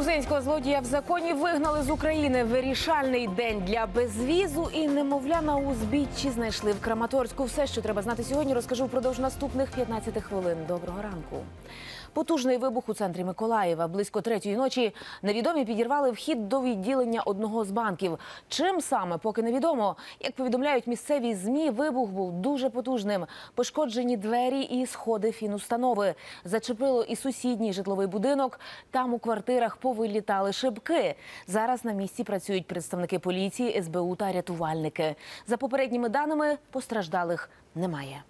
Грузинського злодія в законі вигнали з України. Вирішальний день для безвізу і немовля на узбіччі знайшли в Краматорську. Все, що треба знати сьогодні, розкажу впродовж наступних 15 хвилин. Доброго ранку. Потужний вибух у центрі Миколаєва. Близько третьої ночі невідомі підірвали вхід до відділення одного з банків. Чим саме, поки невідомо. Як повідомляють місцеві змі, вибух був дуже потужним. Пошкоджені двері і сходи фінустанови. Зачепило і сусідній житловий будинок. Там у квартирах повилітали шибки. Зараз на місці працюють представники поліції, СБУ та рятувальники. За попередніми даними постраждалих немає.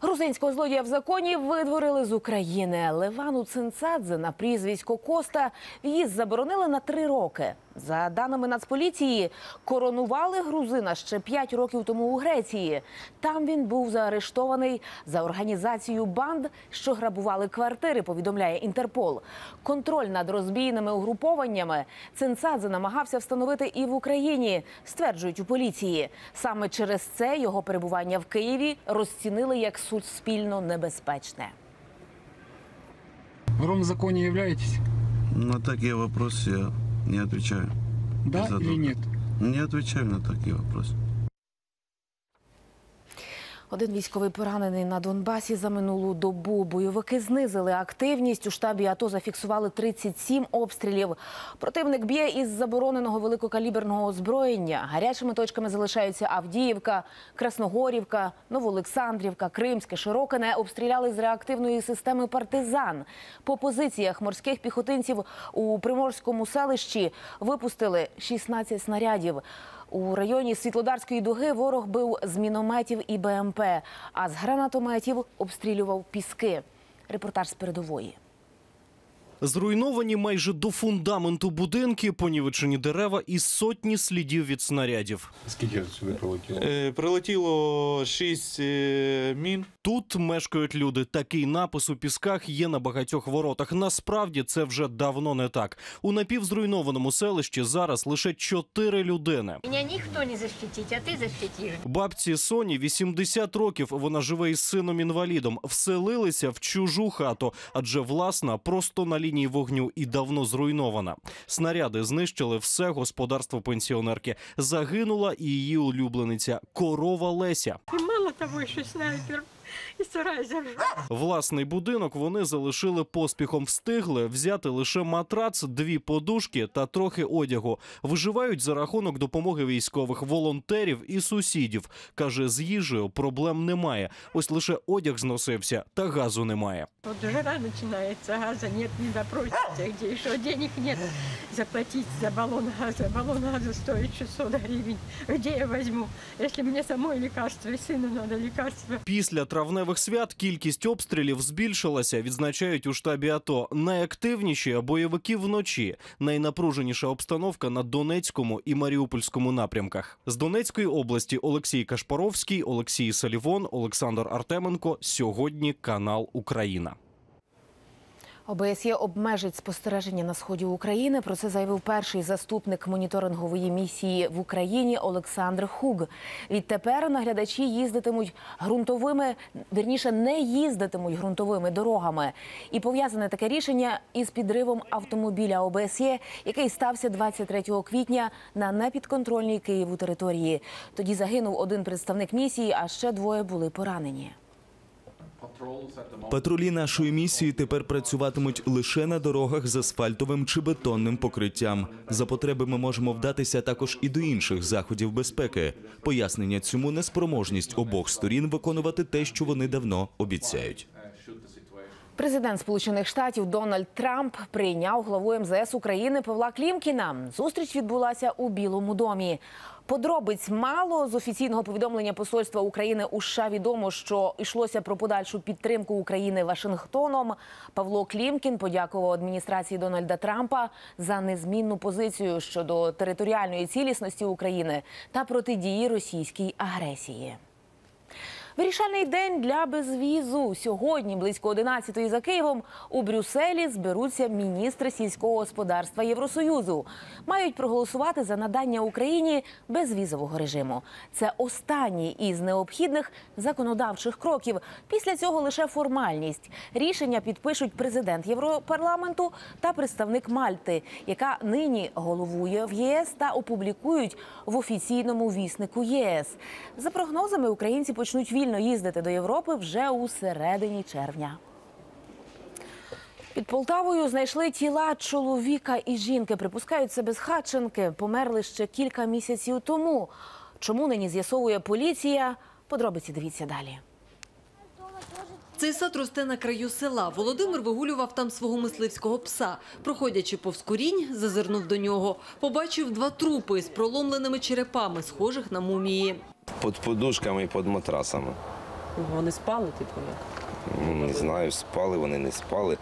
Грузинського злодія в законі видворили з України. Левану Цинцадзе на прізвисько Коста в'їзд заборонили на три роки. За даними Нацполіції, коронували грузина ще п'ять років тому у Греції. Там він був заарештований за організацію банд, що грабували квартири. Повідомляє Інтерпол. Контроль над розбійними угрупованнями Цинцадзе намагався встановити і в Україні, стверджують у поліції. Саме через це його перебування в Києві розцінили як суспільно небезпечне. Вором в законе являетесь? На такие вопросы я не отвечаю. Да или нет? Не отвечаю на такие вопросы. Один військовий поранений на Донбасі за минулу добу. Бойовики знизили активність. У штабі АТО зафіксували 37 обстрілів. Противник б'є із забороненого великокаліберного озброєння. Гарячими точками залишаються Авдіївка, Красногорівка, Новоолександрівка, Кримське, Широкине. Обстріляли з реактивної системи партизан. По позиціях морських піхотинців у приморському селищі випустили 16 снарядів. У районі Світлодарської дуги ворог бив з мінометів і БМП, а з гранатометів обстрілював піски. Репортаж з передової. Зруйновані майже до фундаменту будинки, понівечені дерева і сотні слідів від снарядів. Скільки сюди прилетіло? Е, Прилетіло шість е, мін. Тут мешкають люди. Такий напис у пісках є на багатьох воротах. Насправді це вже давно не так. У напівзруйнованому селищі зараз лише чотири людини. Меня никто не защитить, а ты защитишь. Бабці Соні 80 років. Вона живе із сином інвалідом. Вселилися в чужу хату, адже власна просто на лінії вогню і давно зруйнована. Снаряди знищили все господарство пенсіонерки. Загинула і її улюблениця корова Леся. І мало того, що снайпер. Сарай зажег. Власний будинок вони залишили поспіхом. Встигли взяти лише матрац, дві подушки та трохи одягу. Виживають за рахунок допомоги військових волонтерів і сусідів. каже, з їжею проблем немає. Ось лише одяг зносився, та газу немає. Вот жара начинается, газа нет, не допросите, где еще денег нет заплатить за баллон газа. Баллон газа стоит 600 гривен. Где я возьму, если мне самой лекарство и сыну надо лекарство? Після травневих свят кількість обстрілів збільшилася, відзначають у штабі АТО. Найактивніші бойовики вночі. Найнапруженіша обстановка на Донецькому і Маріупольському напрямках. З Донецької області Олексій Кашпаровський, Олексій Салівон, Олександр Артеменко. Сьогодні канал Україна. ОБСЄ обмежить спостереження на сході України. Про це заявив перший заступник моніторингової місії в Україні Олександр Хуг. Відтепер наглядачі їздитимуть ґрунтовими, вірніше не їздитимуть ґрунтовими дорогами. І пов'язане таке рішення із підривом автомобіля ОБСЄ, який стався 23 квітня на непідконтрольній Києву території. Тоді загинув один представник місії, а ще двоє були поранені. Патрулі нашої місії тепер працюватимуть лише на дорогах з асфальтовим чи бетонним покриттям. За потреби ми можемо вдатися також і до інших заходів безпеки. Пояснення цьому неспроможність обох сторін виконувати те, що вони давно обіцяють. Президент Сполучених Штатів Дональд Трамп прийняв главу МЗС України Павла Клімкіна. Зустріч відбулася у Білому домі. Подробиць мало з офіційного повідомлення посольства України у США відомо, що йшлося про подальшу підтримку України Вашингтоном. Павло Клімкін подякував адміністрації Дональда Трампа за незмінну позицію щодо територіальної цілісності України та протидії російській агресії. Вирішальний день для безвізу. Сьогодні, близько 11-ї за Києвом, у Брюсселі зберуться міністри сільського господарства Євросоюзу. Мають проголосувати за надання Україні безвізового режиму. Це останній із необхідних законодавчих кроків. Після цього лише формальність. Рішення підпишуть президент Європарламенту та представник Мальти, яка нині головує в ЄС та опублікують в офіційному віснику ЄС. За прогнозами, українці почнуть вільно їздити до Європи вже у середині червня. Під Полтавою знайшли тіла чоловіка і жінки. Припускають себе з хатченки. Померли ще кілька місяців тому. Чому нині з'ясовує поліція? Подробиці дивіться далі. Цей сад росте на краю села. Володимир вигулював там свого мисливського пса. Проходячи повз курінь, зазирнув до нього. Побачив два трупи з проломленими черепами, схожих на мумії. Під подушками і під матрасами. Вони спали, типу, як? Ну, Не знаю, спали вони, не спали.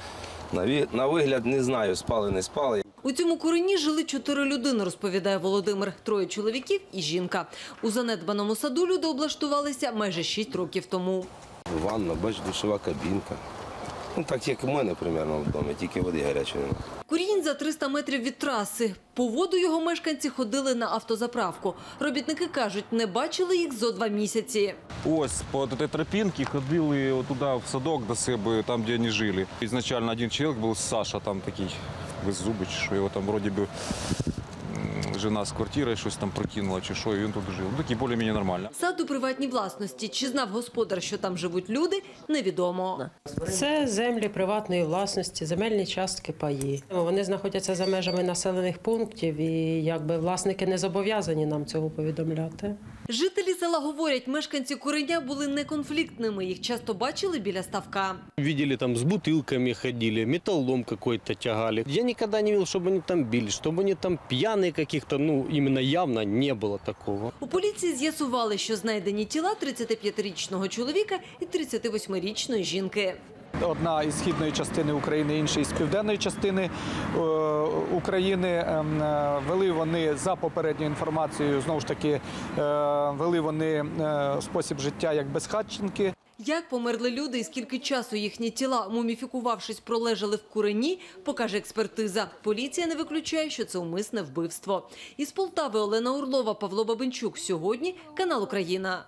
На, на вигляд не знаю, спали, не спали. У цьому курені жили чотири людини, розповідає Володимир. Троє чоловіків і жінка. У занедбаному саду люди облаштувалися майже шість років тому. Ванна, бач, душова кабінка. Ну, так як у мене примерно в домі, тільки води гарячої немає. Курінь за 300 метрів від траси. По воду його мешканці ходили на автозаправку. Робітники кажуть, не бачили їх зо два місяці. Ось по этой тропинке ходили туди в садок до себе, там, де вони жили. Ізначально один чоловік був Саша, там такий беззубий, що його там вроді би жена з квартири щось там прокинула, чи що, і він тут жив. Ну, такий більш-менш нормально. Сад у приватній власності. Чи знав господар, що там живуть люди, невідомо. Це землі приватної власності, земельні частки паї. Вони знаходяться за межами населених пунктів, і якби власники не зобов'язані нам цього повідомляти. Жителі села говорять, мешканці куреня були неконфліктними. Їх часто бачили біля ставка. Видели, там с бутылками ходили, металлом какой-то тягали. Я никогда не видел, чтобы они там били, чтобы они там пьяные каких-то, ну, именно явно не было такого. У поліції з'ясували, що знайдені тіла 35-річного чоловіка і 38-річної жінки. Одна із східної частини України, інша із південної частини е, України. Ем, е, Вели вони за попередньою інформацією, знову ж таки, е, вели вони спосіб життя як безхатченки. Як померли люди і скільки часу їхні тіла, муміфікувавшись, пролежали в курені, покаже експертиза. Поліція не виключає, що це умисне вбивство. Із Полтави Олена Урлова, Павло Бабенчук. Сьогодні канал Україна.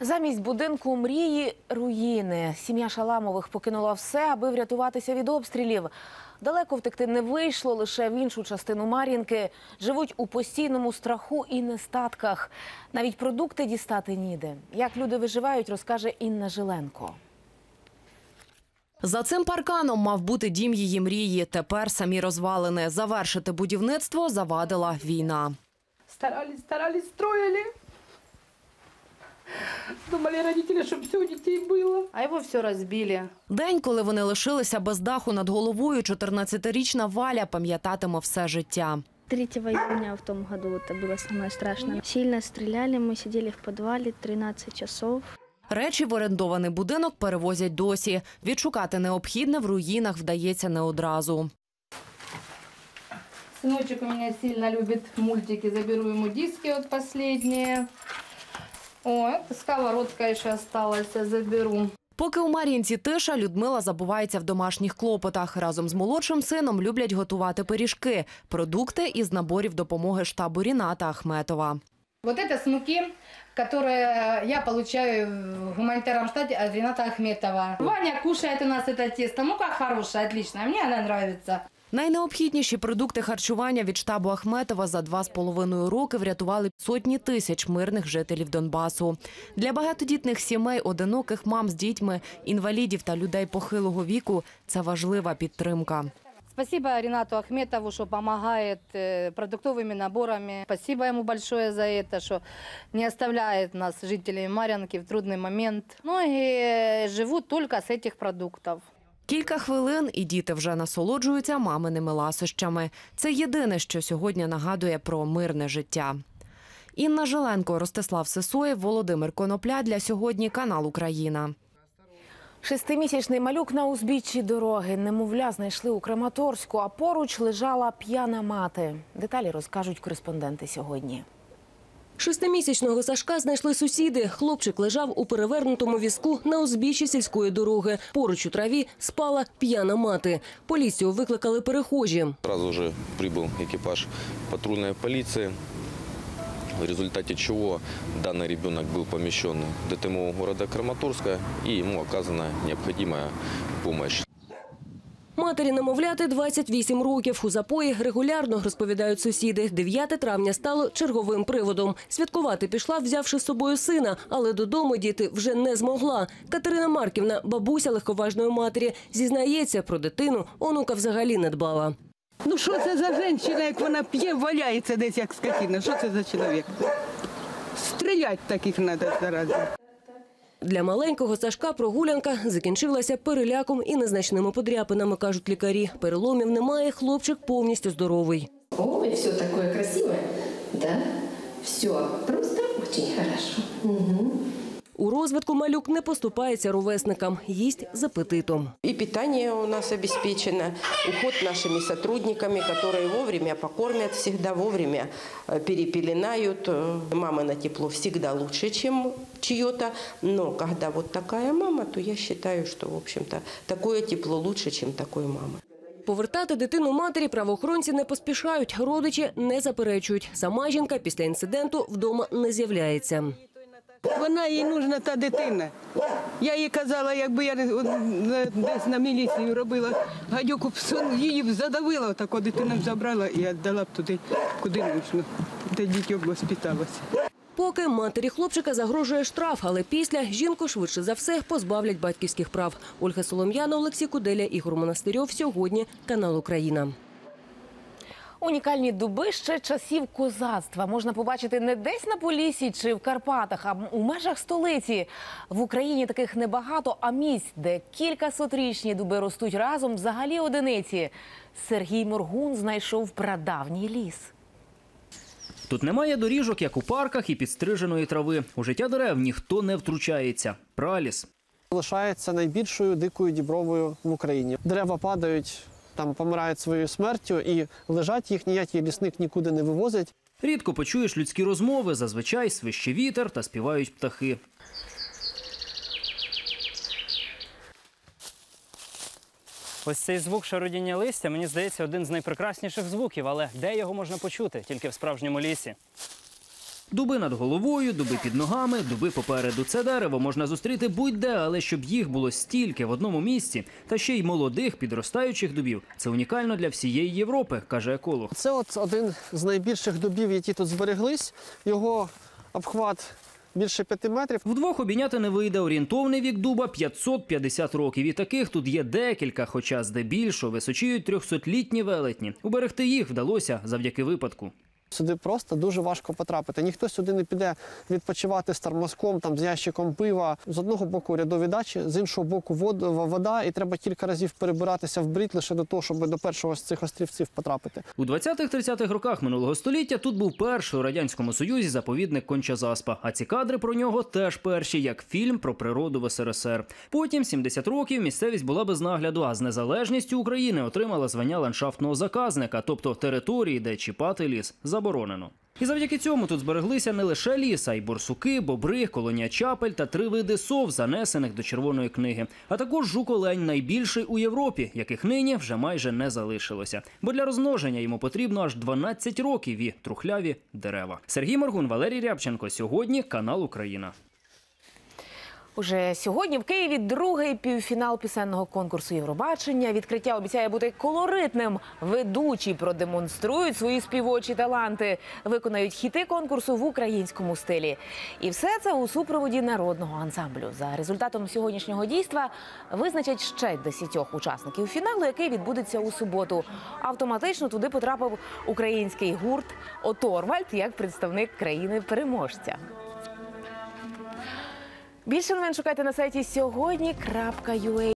Замість будинку мрії руїни. Сім'я Шаламових покинула все, аби врятуватися від обстрілів. Далеко втекти не вийшло, лише в іншу частину Мар'їнки. Живуть у постійному страху і нестатках. Навіть продукти дістати ніде. Як люди виживають, розкаже Інна Жиленко. За цим парканом мав бути дім її мрії. Тепер самі розвалини. Завершити будівництво завадила війна. Старались, старались, строили. Думали родители, чтобы все у детей было. А его все разбили. День, коли вони лишилися без даху над головою, 14-річна Валя пам'ятатиме все життя. 3 июня в том году это было самое страшное. Сильно стреляли, мы сидели в подвале 13 часов. Речі в орендований будинок перевозять досі. Відшукати необхідне в руїнах вдається не одразу. Сыночек у меня сильно любит мультики. Заберу ему диски вот последние. О, это сковородка еще осталась, я заберу. Поки у Мар'їнці тиша, Людмила забувається в домашніх клопотах. Разом з молодшим сином люблять готувати пиріжки, продукти із наборів допомоги штабу Ріната Ахметова. Вот это с муки, которое я получаю в гуманитарном штате от Рената Ахметова. Ваня кушает у нас это тесто. Мука хорошая, отличная, мне она нравится. Найнеобхідніші продукти харчування від штабу Ахметова за два з половиною роки врятували сотні тисяч мирних жителів Донбасу. Для багатодітних сімей, одиноких мам з дітьми, інвалідів та людей похилого віку це важлива підтримка. Спасибо Ренату Ахметову, что помогает э, продуктовыми наборами. Спасибо ему большое за это, что не оставляет нас, жителей Марьянки, в трудный момент. Многие живут только с этих продуктов. Кілька хвилин і діти вже насолоджуються маминими ласощами. Це єдине, що сьогодні нагадує про мирне життя. Інна Жиленко, Ростислав Сисоєв, Володимир Конопля для сьогодні канал Україна. Шестимісячний малюк на узбіччі дороги. Немовля знайшли у Краматорську, а поруч лежала п'яна мати. Деталі розкажуть кореспонденти сьогодні. Шестимісячного Сашка знайшли сусіди. Хлопчик лежав у перевернутому візку на узбіччі сільської дороги. Поруч у траві спала п'яна мати. Поліцію викликали перехожі. Сразу же прибыл экипаж патрульной полиции, в результате чего данный ребенок был помещен в ДТМО города Краматорска и ему оказана необходимая помощь. Матері немовляти 28 років. У запої регулярно розповідають сусіди. 9 травня стало черговим приводом. Святкувати пішла, взявши з собою сина, але додому діти вже не змогла. Катерина Марківна, бабуся легковажної матері, зізнається про дитину. Онука взагалі не дбала. Ну що це за жінка, як вона п'є, валяється десь як скотина? Що це за чоловік? Стрілять таких треба зараз. Для маленького Сашка прогулянка закінчилася переляком і незначними подряпинами, кажуть лікарі. Переломів немає, хлопчик повністю здоровий. Ой, все такое красиве, Да? Все просто дуже добре. Угу. У розвитку малюк не поступається ровесникам, їсть з апетитом. И питание у нас обеспечено, уход нашими сотрудниками, которые вовремя покормят, всегда вовремя э, перепеленают. Э, Мама на тепло всегда лучше, чем чье-то. Но когда вот такая мама, то я считаю, что, в общем-то, такое тепло лучше, чем такой мамы. Повертати дитину матері правоохоронці не поспішають. Родичі не заперечують. Сама жінка після інциденту вдома не з'являється. Вона їй нужна та дитина. Я їй казала, якби я десь на міліцію робила гадюку, її б задавила, таку дитину б забрала і віддала б туди, куди нужно, де дітьок воспиталося. Поки матері хлопчика загрожує штраф, але після жінку швидше за все позбавлять батьківських прав. Ольга Солом'яна, Олексій Куделя, Ігор Монастирьов. Сьогодні канал Україна. Унікальні дуби ще часів козацтва можна побачити не десь на Поліссі чи в Карпатах, а у межах столиці. В Україні таких небагато, а місць, де кількасотрічні дуби ростуть разом, взагалі одиниці. Сергій Моргун знайшов прадавній ліс. Тут немає доріжок, як у парках, і підстриженої трави. У життя дерев ніхто не втручається. Праліс. Лишається найбільшою дикою дібровою в Україні. Дерева падають, там помирають своєю смертю і лежать їх ніякий лісник нікуди не вивозить. Рідко почуєш людські розмови, зазвичай свище вітер та співають птахи. Ось цей звук шародіння листя, мені здається, один з найпрекрасніших звуків, але де його можна почути? Тільки в справжньому лісі. Дуби над головою, дуби під ногами, дуби попереду. Це дерево можна зустріти будь-де, але щоб їх було стільки в одному місці, та ще й молодих підростаючих дубів, це унікально для всієї Європи, каже еколог. Це от один з найбільших дубів, які тут збереглись. Його обхват більше п'яти метрів. Вдвох обійняти не вийде. Орієнтовний вік дуба 550 років. І таких тут є декілька, хоча здебільшого височіють 300-літні велетні. Уберегти їх вдалося завдяки випадку. Сюди просто дуже важко потрапити. Ніхто сюди не піде відпочивати з тормозком, там з ящиком пива. З одного боку рядові дачі, з іншого боку вод- вода, і треба кілька разів перебиратися в брід лише до того, щоб до першого з цих острівців потрапити. У 20-30-х роках минулого століття тут був перший у радянському союзі заповідник Конча-Заспа. А ці кадри про нього теж перші, як фільм про природу в СРСР. Потім 70 років місцевість була без нагляду, а з незалежністю України отримала звання ландшафтного заказника, тобто території, де чіпати ліс заборонено. І завдяки цьому тут збереглися не лише ліс, а й борсуки, бобри, колонія чапель та три види сов, занесених до червоної книги. А також жук-олень найбільший у Європі, яких нині вже майже не залишилося. Бо для розмноження йому потрібно аж 12 років і трухляві дерева. Сергій Моргун, Валерій Рябченко. Сьогодні канал Україна. Уже сьогодні в Києві другий півфінал пісенного конкурсу Євробачення. Відкриття обіцяє бути колоритним. Ведучі продемонструють свої співочі таланти, виконають хіти конкурсу в українському стилі. І все це у супроводі народного ансамблю. За результатом сьогоднішнього дійства визначать ще десятьох учасників фіналу, який відбудеться у суботу. Автоматично туди потрапив український гурт Оторвальд як представник країни-переможця. Більше новин шукайте на сайті сьогодні.ua.